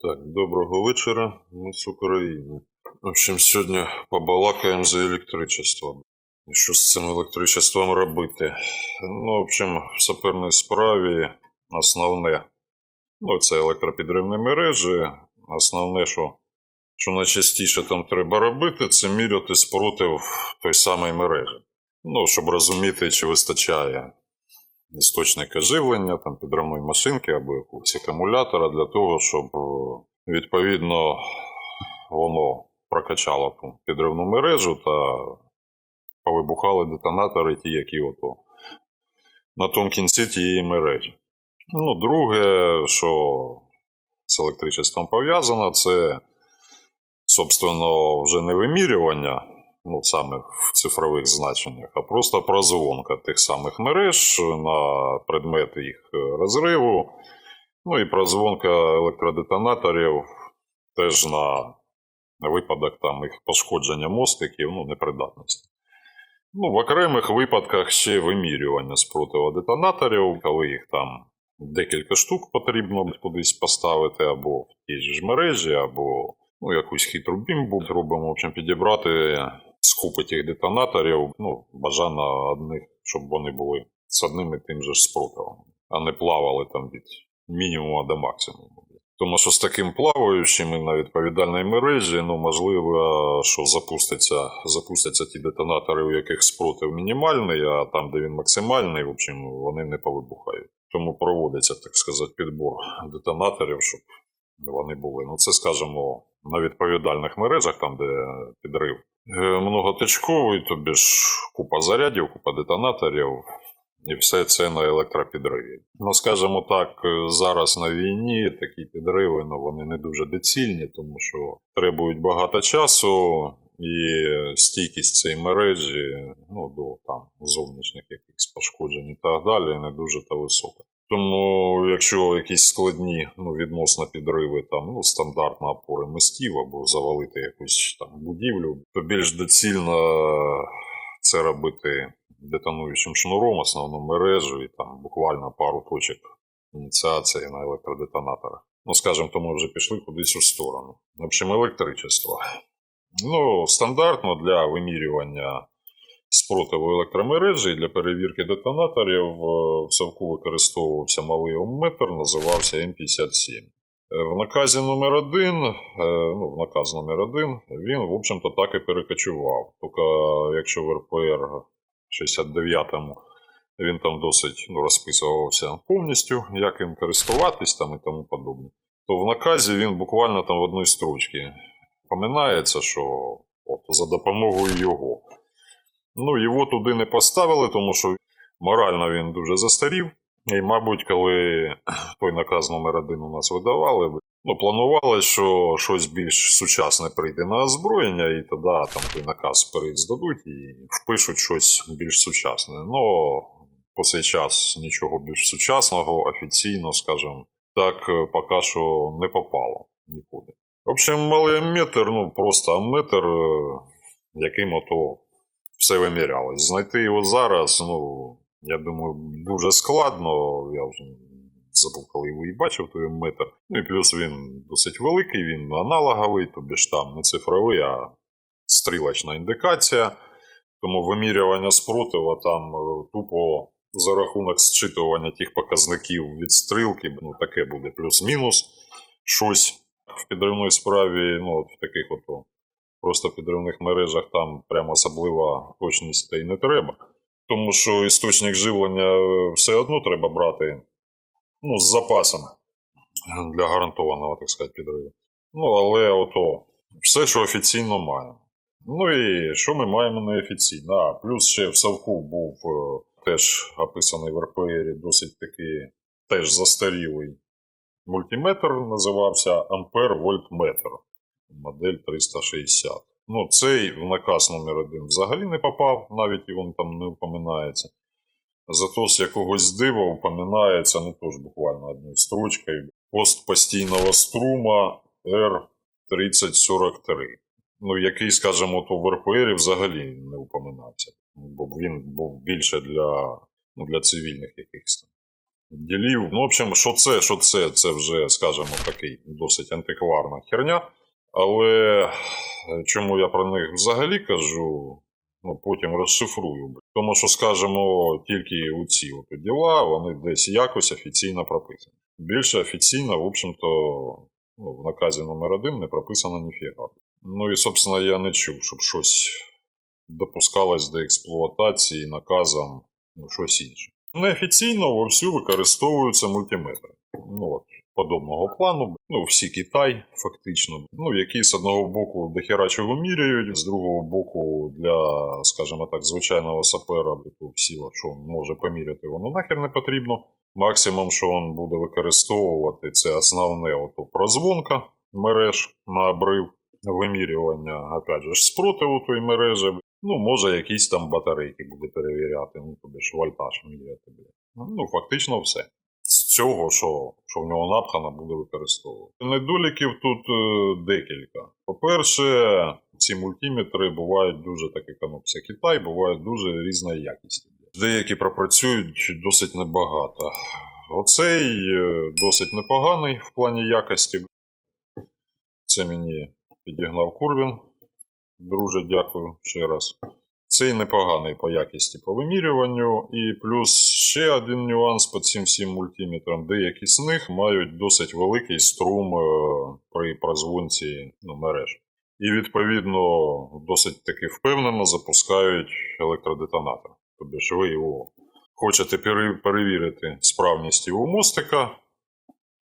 Так, доброго вечора, ми з України. В общем, сьогодні побалакаємо за електричество. І що з цим електричеством робити? Ну, в общем, в саперній справі основне, ну, це електропідривні мережі. Основне, що, що найчастіше там треба робити, це міряти спротив той самої мережі. Ну, щоб розуміти, чи вистачає істочника живлення, там підривної машинки або якогось акумулятора для того, щоб е, відповідно воно прокачало підривну мережу та повибухали детонатори, ті, які ото на тому кінці тієї мережі. Ну, друге, що з електричеством пов'язано, це, собственно, вже не вимірювання, ну, саме в цифрових значеннях, а просто прозвонка тих самих мереж на предмет їх е, розриву. Ну і прозвонка електродетонаторів теж на випадок там їх пошкодження мостиків, ну, непридатності. Ну, в окремих випадках ще вимірювання спротиву детонаторів, коли їх там декілька штук потрібно кудись поставити, або в тій ж мережі, або ну, якусь хитру бімбу робимо, в общем, підібрати скупи тих детонаторів, ну, бажано одних, щоб вони були з одним і тим же спротивом, а не плавали там від мінімуму до максимуму. Тому що з таким плаваючим і на відповідальній мережі, ну можливо, що запуститься, запустяться ті детонатори, у яких спротив мінімальний, а там, де він максимальний, в общем, вони не повибухають. Тому проводиться, так сказати, підбор детонаторів, щоб вони були. Ну, це, скажімо, на відповідальних мережах, там, де підрив е, многоточковий, тобі ж купа зарядів, купа детонаторів, і все це на електропідриві. Ну, скажімо так, е, зараз на війні такі підриви ну, вони не дуже доцільні, тому що требують багато часу, і стійкість цієї мережі ну, до там, зовнішніх якихось пошкоджень і так далі не дуже та висока. Тому, якщо якісь складні ну, відносно підриви, там ну, стандартна опори мостів або завалити якусь там будівлю, то більш доцільно це робити детонуючим шнуром, основну мережу і там буквально пару точок ініціації на електродетонаторах. Ну, скажімо, то ми вже пішли кудись у сторону. В общем, електричество. Ну, стандартно для вимірювання спротиву електромережі для перевірки детонаторів е, в совку використовувався малий омметр, називався М57. Е, В наказі номер 1 ну, в наказ номер 1 він, в общем-то, так і перекочував. Тільки якщо в РПР 69-му він там досить ну, розписувався повністю, як їм користуватись там і тому подобне, то в наказі він буквально там в одній строчці поминається, що от, за допомогою його. Ну, його туди не поставили, тому що морально він дуже застарів. І, мабуть, коли той наказ номер один у нас видавали, ну, планували, що щось більш сучасне прийде на озброєння, і тоді там той наказ вперед здадуть і впишуть щось більш сучасне. Ну, по цей час нічого більш сучасного, офіційно, скажімо, так е, поки що не попало нікуди. В общем, малий амметр, ну просто амметр, е, яким ото все вимірялось. Знайти його зараз, ну, я думаю, дуже складно. Я вже забув, коли його і бачив, той метр. Ну і плюс він досить великий, він аналоговий, тобі ж там не цифровий, а стрілочна індикація. Тому вимірювання спротива там е, тупо за рахунок зчитування тих показників від стрілки, ну таке буде плюс-мінус щось в підривної справі, ну, от в таких от просто в підривних мережах там прямо особлива точність й не треба. Тому що істочник живлення е, все одно треба брати ну, з запасом для гарантованого, так сказати, підриву. Ну, але ото все, що офіційно маємо. Ну і що ми маємо неофіційно? А, плюс ще в Савку був е, теж описаний в РПРі досить такий теж застарілий мультиметр, називався Ампер Вольтметр, модель 360. Ну, цей в наказ номер 1 взагалі не попав, навіть і він там не упоминається. Зато з якогось дива упоминається, ну теж буквально одною строчкою, пост постійного струма R3043. Ну, який, скажімо, то в РПРі взагалі не упоминався. Бо він був більше для, ну, для цивільних якихось там ділів. Ну, в общем, що це, що це, це вже, скажімо, такий досить антикварна херня. Але е, чому я про них взагалі кажу, ну, потім розшифрую. Тому що, скажімо, тільки у ці от діла, вони десь якось офіційно прописані. Більше офіційно, в общем-то, ну, в наказі номер один не прописано ніфіга. Ну і, собственно, я не чув, щоб щось допускалось до експлуатації наказом ну, щось інше. Неофіційно вовсю використовуються мультиметри. Ну, от, подобного плану. Ну, всі Китай, фактично. Ну, які з одного боку дохера чого міряють, з другого боку, для, скажімо так, звичайного сапера, то всі, що може поміряти, воно нахер не потрібно. Максимум, що він буде використовувати, це основне ото прозвонка мереж на обрив, вимірювання, опять же, спротиву тої мережі. Ну, може, якісь там батарейки буде перевіряти, ну, тобі ж вольтаж міряти. Ну, фактично все. З цього, що, що в нього напхано, буде використовувати. Недоліків тут е, декілька. По-перше, ці мультиметри бувають дуже, так як ну, це Китай, бувають дуже різної якісті. Деякі пропрацюють досить небагато. Оцей е, досить непоганий в плані якості. Це мені підігнав Курвін. Друже, дякую ще раз. Цей непоганий по якісті по вимірюванню. І плюс ще один нюанс по цим всім мультиметрам. Деякі з них мають досить великий струм е, при прозвонці ну, мереж. І відповідно досить таки впевнено запускають електродетонатор. Тобто ж ви його хочете перевірити справність його мостика.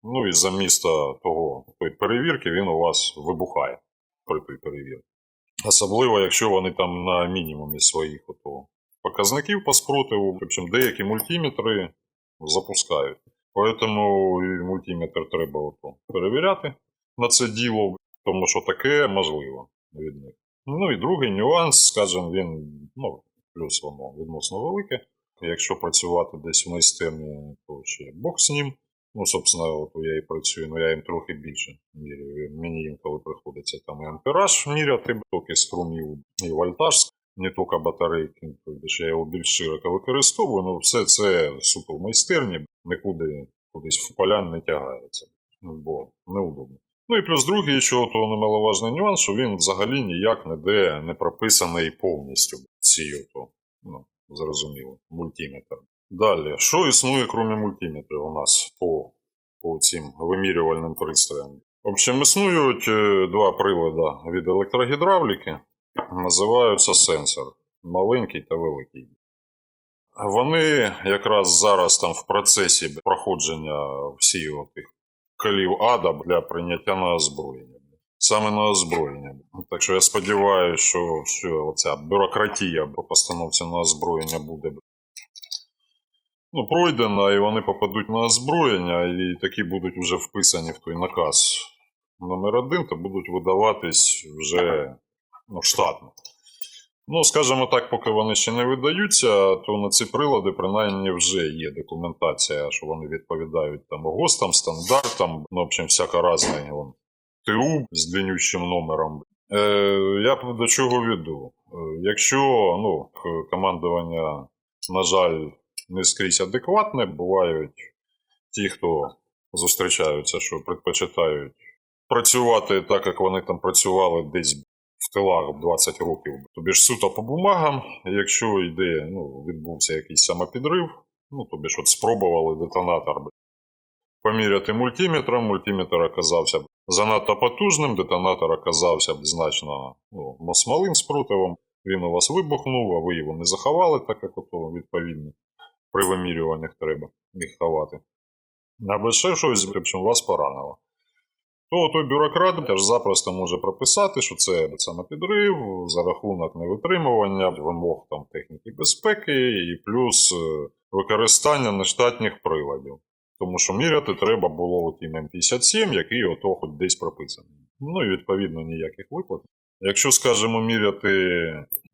Ну і замісто того перевірки він у вас вибухає при той перевірці. Особливо, якщо вони там на мінімумі своїх ото показників по спротиву, причому деякі мультиметри запускають. Тому і мультиметр треба ото перевіряти на це діло, тому що таке можливо від них. Ну і другий нюанс, скажімо, він, ну, плюс воно відносно велике. Якщо працювати десь в майстерні, то ще Бог з ним. Ну, собственно, от я і працюю, ну я їм трохи більше міряю. Мені інколи приходиться там і ампераж міряти, токи струмів, і вольтаж, не тільки батарейки, тобто я його більш широко використовую, ну все це суто в майстерні, нікуди кудись в поля не тягається, бо неудобно. Ну і плюс другий, що то немаловажний нюанс, що він взагалі ніяк ніде не прописаний повністю цією, ну, зрозуміло, мультиметр. Далі, що існує, крім мультиметрів у нас по, по цим вимірювальним пристроям? В общем, існують е, два прилади від електрогідравліки, називаються сенсор, маленький та великий. Вони якраз зараз там в процесі проходження всіх тих колів ада для прийняття на озброєння. Саме на озброєння. Так що я сподіваюся, що, що оця бюрократія по постановці на озброєння буде ну, пройдена, і вони попадуть на озброєння, і такі будуть вже вписані в той наказ номер один, то будуть видаватись вже ну, штатно. Ну, скажімо так, поки вони ще не видаються, то на ці прилади принаймні вже є документація, що вони відповідають там ГОСТам, стандартам, ну, в общем, всяка разна ТУ з длиннющим номером. Е, я до чого веду? Е, якщо ну, командування, на жаль, не скрізь адекватне, бувають ті, хто зустрічаються, що предпочитають працювати так, як вони там працювали десь в тилах 20 років. Тобі ж суто по бумагам, якщо йде, ну, відбувся якийсь самопідрив, ну, тобі ж от спробували детонатор поміряти мультиметром, мультиметр оказався б занадто потужним, детонатор оказався б значно ну, малим спротивом, він у вас вибухнув, а ви його не заховали, так як ото відповідно при вимірюваннях треба їх ховати. Щось, причому вас поранило то той бюрократ теж запросто може прописати, що це саме підрив за рахунок невитримування вимог там, техніки безпеки і плюс е, використання нештатних приладів. Тому що міряти треба було от М57, який ото хоч десь прописаний. Ну і відповідно ніяких виплат. Якщо, скажімо, міряти,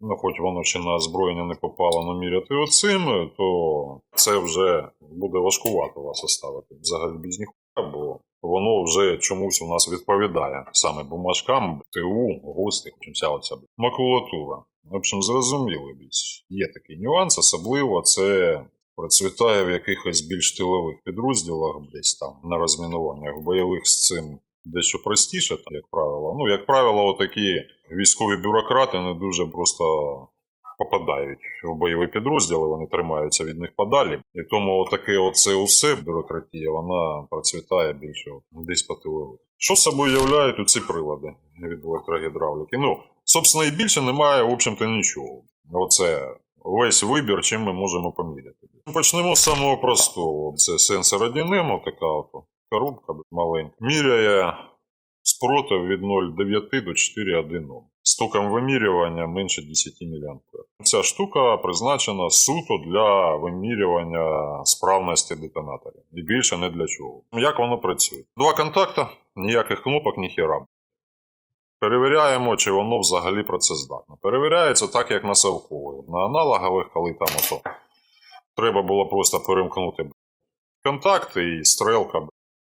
ну хоч воно ще на озброєння не попало, але міряти оцим, то це вже буде важкувато вас оставити взагалі без ніхуя, бо воно вже чомусь у нас відповідає саме бумажкам, ТУ, гости, вся оця макулатура. В общем, зрозуміло, більш. є такий нюанс, особливо це процвітає в якихось більш тилових підрозділах, десь там на розмінуваннях бойових з цим дещо простіше, як правило. Ну, як правило, отакі військові бюрократи не дуже просто попадають в бойові підрозділи, вони тримаються від них подалі. І тому таке оце усе бюрократія, вона процвітає більше десь по тилових. Що собою являють ці прилади від електрогідравліки? Ну, собственно, і більше немає, в общем-то, нічого. Оце весь вибір, чим ми можемо поміряти. Почнемо з самого простого. Це сенсор 1М, така от коробка маленька. Міряє спротив від 0,9 до 4,1 Ом. З током вимірювання менше 10 мА. Ця штука призначена суто для вимірювання справності детонаторів. І більше не для чого. Як воно працює? Два контакта, ніяких кнопок, ні хіра. Перевіряємо, чи воно взагалі працездатне. Перевіряється так, як на совкових. На аналогових, коли там ото треба було просто перемкнути контакт, і стрелка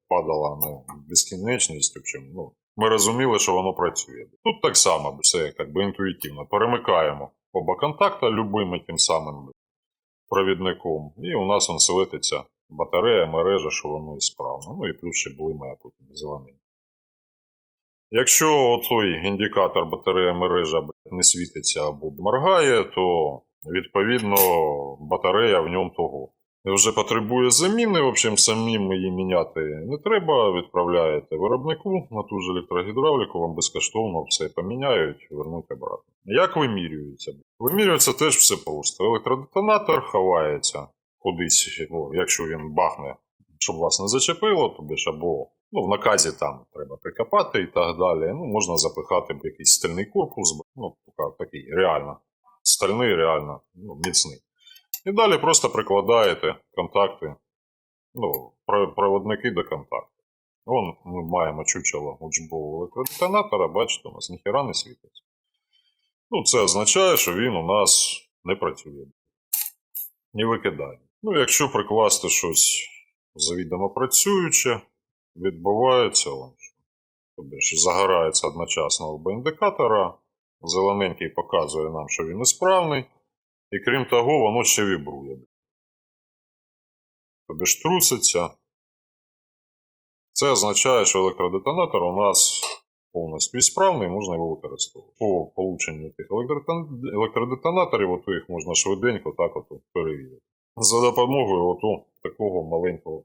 падала на безкінечність. В ну, ми розуміли, що воно працює. Тут так само, все як інтуїтивно. Перемикаємо оба контакта любими тим самим провідником, і у нас он светиться батарея, мережа, що воно і справно. Ну і плюс ще блимає потім зелений. Якщо той індикатор батарея мережа не світиться або моргає, то відповідно батарея в ньому того. Вже потребує заміни, в общем, самим її міняти не треба. Відправляєте виробнику на ту ж електрогідравліку, вам безкоштовно все поміняють, вернуть обратно. Як вимірюється? Вимірюється теж все просто. Електродетонатор ховається кудись, ну, якщо він бахне, щоб вас не зачепило, тобі ж або ну, в наказі там треба прикопати і так далі. Ну, можна запихати в якийсь стальний корпус, ну, такий реально стальний, реально ну, міцний. І далі просто прикладаєте контакти, ну, проводники до контакту. Вон ми маємо чучело учбового електродетонатора, бачите, у нас ніхіра не світиться. Ну, це означає, що він у нас не працює. Не викидає. Ну, якщо прикласти щось завідомо працююче, відбувається, що, ж загорається одночасно оба індикатора, зелененький показує нам, що він несправний, і крім того, воно ще вібрує. Тобі ж труситься. Це означає, що електродетонатор у нас повністю справний, можна його використовувати. По полученню тих електродетонаторів, ото їх можна швиденько так от перевірити. За допомогою ото такого маленького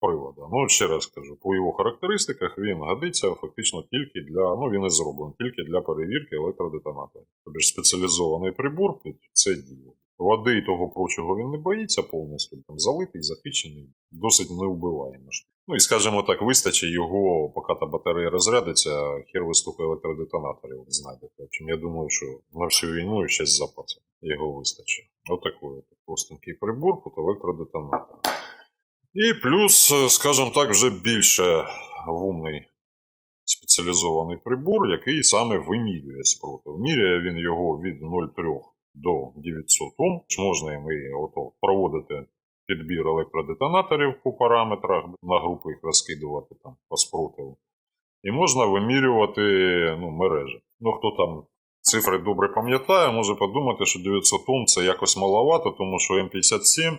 привода. Ну, ще раз кажу, по його характеристиках він годиться фактично тільки для, ну він і зроблений тільки для перевірки електродетонаторів. Тобто ж спеціалізований прибор під це діло. Води і того прочого він не боїться повністю, там залитий, захищений, досить невбиваємий. Ну і скажімо так, вистачить його, поки та батарея розрядиться, хер ви електродетонаторів знайдете. Общем, я думаю, що на всю війну і ще з запасом його вистачить. Отакий от простенький прибор під електродетонатор. І плюс, е, скажімо так, вже більше вумний спеціалізований прибор, який саме вимірює спротив. Міряє він його від 0,3 до 900 Ом. Можна і ото проводити підбір електродетонаторів по параметрах, на групи їх розкидувати там по спротиву. І можна вимірювати ну, мережі. Ну, хто там цифри добре пам'ятає, може подумати, що 900 Ом це якось маловато, тому що М57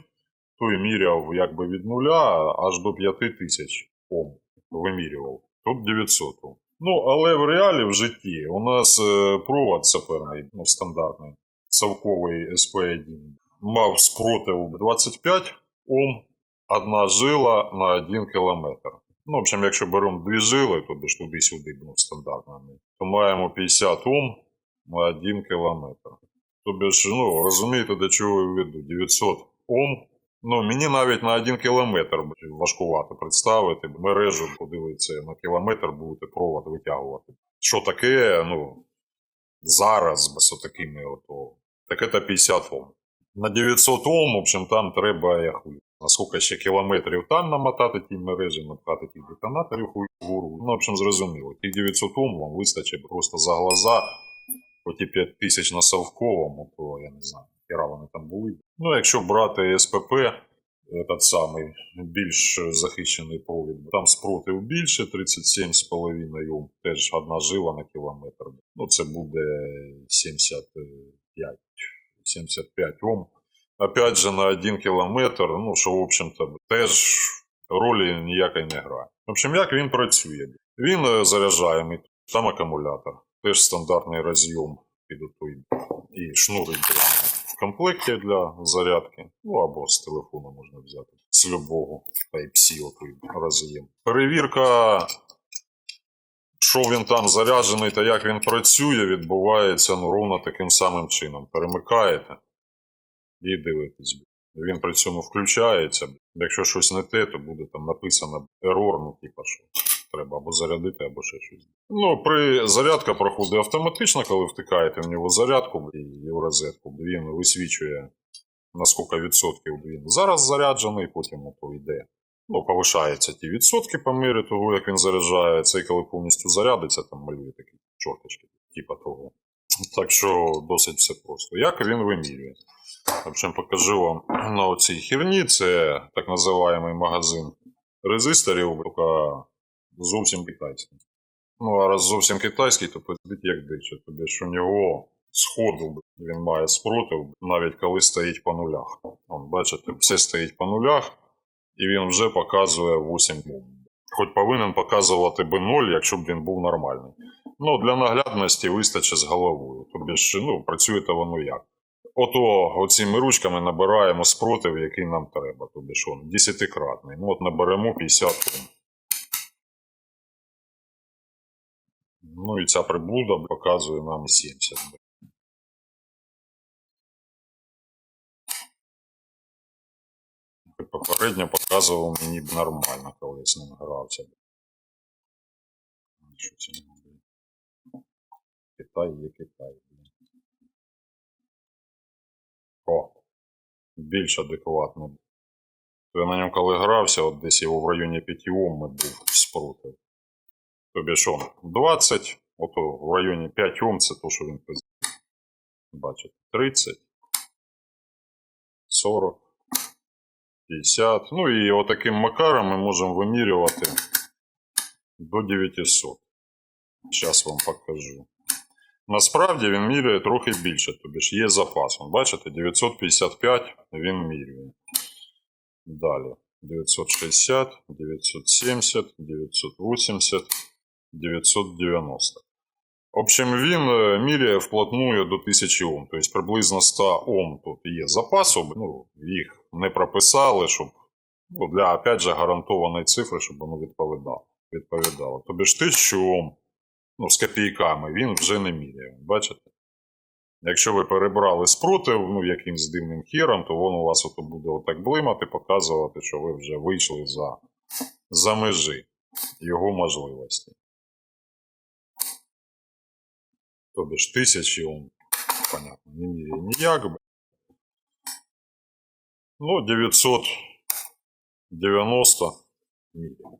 той міряв якби від нуля аж до 5000 Ом вимірював. Тут 900 Ом. Ну, але в реалі в житті у нас е, провод саперний, ну, стандартний, совковий SP1, мав спротив 25 Ом, одна жила на 1 кілометр. Ну, в общем, якщо беремо дві жили, то ж туди-сюди, ну, стандартно, то маємо 50 Ом на 1 кілометр. Ж, ну, розумієте, до чого я веду? 900 Ом Ну, мені навіть на один кілометр важкувато представити. Мережу подивитися на кілометр, будете провод витягувати. Що таке, ну, зараз з такими ото. Таке то 50 Ом. На 900 Ом, в общем, там треба я хуй. Наскільки ще кілометрів там намотати ті мережі, напхати тих детонаторів хуй вгору. Ну, в общем, зрозуміло. Тих 900 Ом вам вистачить просто за глаза. Оті 5 тисяч на Совковому, то я не знаю, хіра вони там були. Ну, якщо брати СПП, этот самий більш захищений провід, там спротив більше, 37,5 Ом, теж одна жила на кілометр. Ну, це буде 75, 75 Ом. опять же, на один кілометр, ну, що, в общем-то, теж ролі ніякої не грає. В общем, як він працює? Він е, заряджаємий, там акумулятор, теж стандартний розйом під той і в комплекті для зарядки, ну або з телефону можна взяти, з любого Type-C отой роз'єм. Перевірка, що він там заряджений та як він працює, відбувається ну, ровно таким самим чином. Перемикаєте і дивитесь. Він при цьому включається. Якщо щось не те, то буде там написано ерор, ну типа що треба або зарядити, або ще щось. Ну, при зарядка проходить автоматично, коли втикаєте в нього зарядку і розетку, він висвічує на скільки відсотків він зараз заряджений, потім ото йде. Ну, повишаються ті відсотки по мірі того, як він заряджається, і коли повністю зарядиться, там малює такі чорточки, типа того. Так що досить все просто. Як він вимірює? Общем, покажу вам на оцій херні. Це так називаємий магазин резисторів, тільки зовсім китайський. Ну, а раз зовсім китайський, то подивіть як диче. Тобі ж у нього сходу він має спротив, навіть коли стоїть по нулях. Вон, бачите, все стоїть по нулях, і він вже показує 8 Ом. Хоч повинен показувати B0, якщо б він був нормальний. Ну, для наглядності вистачить з головою. Тобі ж, ну, працює то воно як. Ото оціми ручками набираємо спротив, який нам треба. Тобі що, десятикратний. Ну от наберемо 50 Ом. Ну і ця приблуда показує нам 70. Попередньо показував мені б нормально, коли я з ним грався. Китай є Китай. О, більш адекватно. То я на ньому коли грався, от десь його в районі 5 Ом був спротив. Тобі що, 20, ото в районі 5 Ом це то, що він пиздив. Бачите, 30, 40, 50. Ну і отаким макаром ми можемо вимірювати до 900. Зараз вам покажу. Насправді він міряє трохи більше, тобі ж є запас. Бачите, 955 він міряє. Далі 960, 970, 980, 990. В общем, він е, міряє вплотную до 1000 Ом. Тобто приблизно 100 Ом тут є запасу. Ну, їх не прописали, щоб ну, для опять же гарантованої цифри, щоб воно відповідало. відповідало. Тобі ж 1000 Ом ну, з копійками він вже не міряє. Бачите? Якщо ви перебрали спротив, ну, якимсь дивним хіром, то воно у вас ото буде отак блимати, показувати, що ви вже вийшли за, за межі його можливості. Тобі ж тисячі он, понятно, не міряє ніяк. би. Ну, 990 міряє.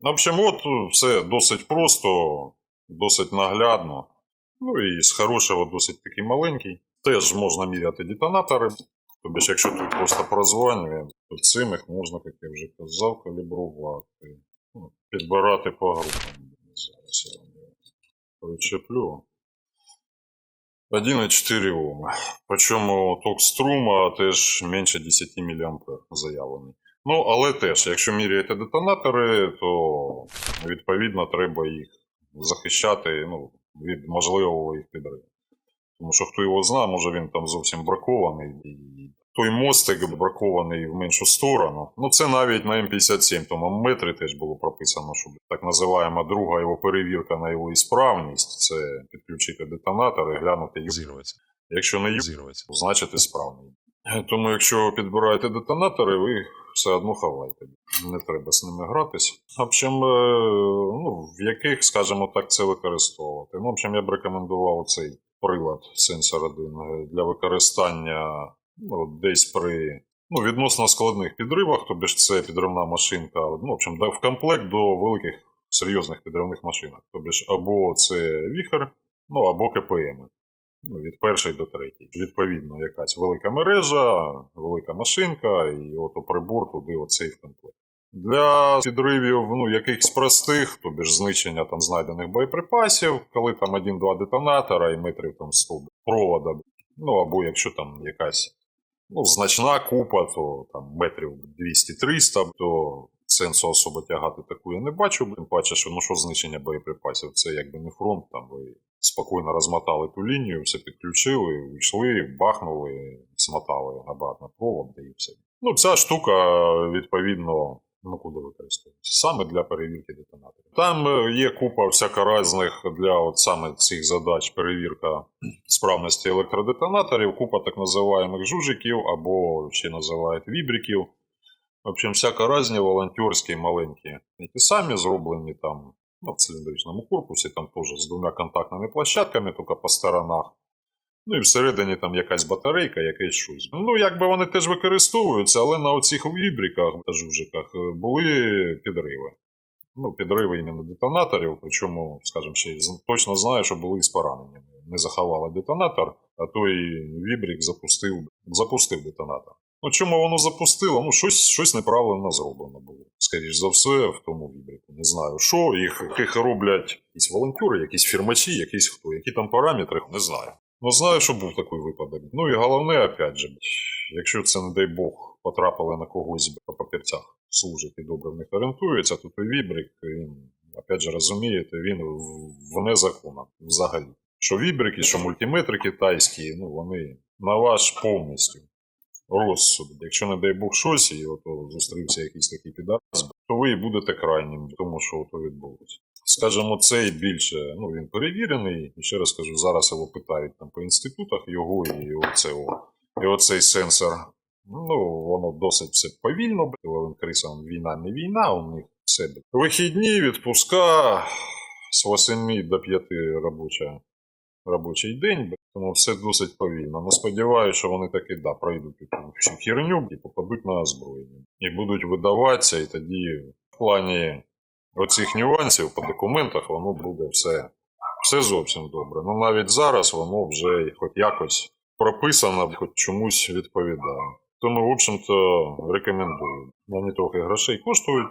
В общем, от все досить просто, досить наглядно. Ну і з хорошого досить такий маленький. Теж можна міряти детонатори. Тобто, якщо тут просто прозванює, то цим їх можна, як я вже казав, калібрувати. Ну, підбирати по групам. Зараз причеплю. 1,4 Ом. Причому ток струма теж менше 10 мА заявлений. Ну, але теж, якщо міряєте детонатори, то відповідно треба їх захищати ну, від можливого їх підриву. Тому що хто його знає, може він там зовсім бракований. І той мостик бракований в меншу сторону. Ну, це навіть на М57 тонометрі теж було прописано, що так називаємо друга його перевірка на його ісправність. Це підключити детонатор і глянути його. Якщо не Зірваться. значить ісправний. Тому якщо підбираєте детонатори, ви все одно ховайте. Не треба з ними гратись. В общем, е, ну, в яких, скажімо так, це використовувати. Ну, в общем, я б рекомендував цей прилад сенсор 1 для використання ну, десь при ну, відносно складних підривах, тобі ж це підривна машинка. Ну, в общем, в комплект до великих серйозних підривних машинок. Тобі ж або це віхер, ну або КПМ. Ну, від першої до третьої. Відповідно, якась велика мережа, велика машинка, і от прибор туди оцей в комплект. Для підривів ну, якихось простих, тобі ж знищення там знайдених боєприпасів, коли там один-два детонатора і метрів там 100 провода. Ну або якщо там якась ну, значна купа, то там метрів 200-300, то сенсу особо тягати таку я не бачу. Тим паче, що ну що знищення боєприпасів, це якби не фронт, там ви спокійно розмотали ту лінію, все підключили, йшли, бахнули, смотали на провод, да і все. Ну, ця штука, відповідно, ну куди використовується? Саме для перевірки детонаторів. Там е, є купа всякоразних для от саме цих задач перевірка справності електродетонаторів, купа так називаємих жужиків або ще називають вібриків. В общем, всяко різні волонтерські маленькі, які самі зроблені там ну, в циліндричному корпусі, там теж з двома контактними площадками, тільки по сторонах. Ну і всередині там якась батарейка, якесь щось. Ну, якби вони теж використовуються, але на оцих вібриках та жужиках були підриви. Ну, підриви іменно детонаторів, причому, скажімо, ще точно знаю, що були з пораненнями. Не заховали детонатор, а той вібрик запустив, запустив детонатор. Ну, чому воно запустило? Ну, щось, щось неправильно зроблено було. Скоріш за все, в тому вібрику. Не знаю, що їх, їх роблять якісь волонтери, якісь фірмачі, якісь хто, які там параметри, не знаю. Ну, знаю, що був такий випадок. Ну і головне, опять же, якщо це, не дай Бог, потрапили на когось по папірцях служить і добре в них орієнтується, то той вібрик, він, опять же, розумієте, він вне закону взагалі. Що вібрики, що мультиметри китайські, ну вони на ваш повністю розсуд. Якщо, не дай Бог, щось, і от зустрівся якийсь такий підарас, то ви і будете крайнім, тому що ото відбулося. Скажімо, цей більше, ну він перевірений, і ще раз кажу, зараз його питають там по інститутах його і оце, о, і оцей сенсор. Ну, воно досить все повільно, бо крисам війна не війна, у них все. Вихідні, відпуска з 8 до 5 робоча, робочий день, тому все досить повільно. Ну, сподіваюся, що вони таки да, пройдуть всю херню і попадуть на озброєння. І будуть видаватися, і тоді в плані оцих нюансів по документах воно буде все, все зовсім добре. Ну навіть зараз воно вже хоч якось прописано, хоч чомусь відповідає. Тому, в общем-то, рекомендую. Вони трохи грошей коштують.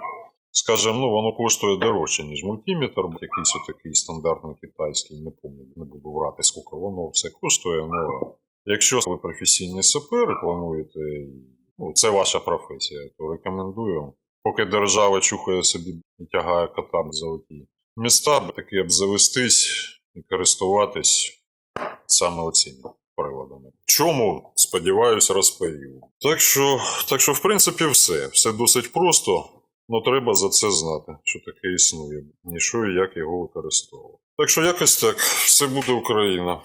Скажем, ну воно коштує дорожче, ніж мультиметр, якийсь отакий стандартний китайський, не пам'ятаю, не буду врати, скільки воно все коштує. Ну, якщо ви професійний сапер плануєте, ну, це ваша професія, то рекомендую. Поки держава чухає собі і тягає кота за оті міста, таки обзавестись і користуватись саме оцими приладами. Чому, сподіваюся, розповів. Так що, так що, в принципі, все. Все досить просто. Ну, треба за це знати, що таке існує, і що і як його використовувати. Так що якось так, все буде Україна.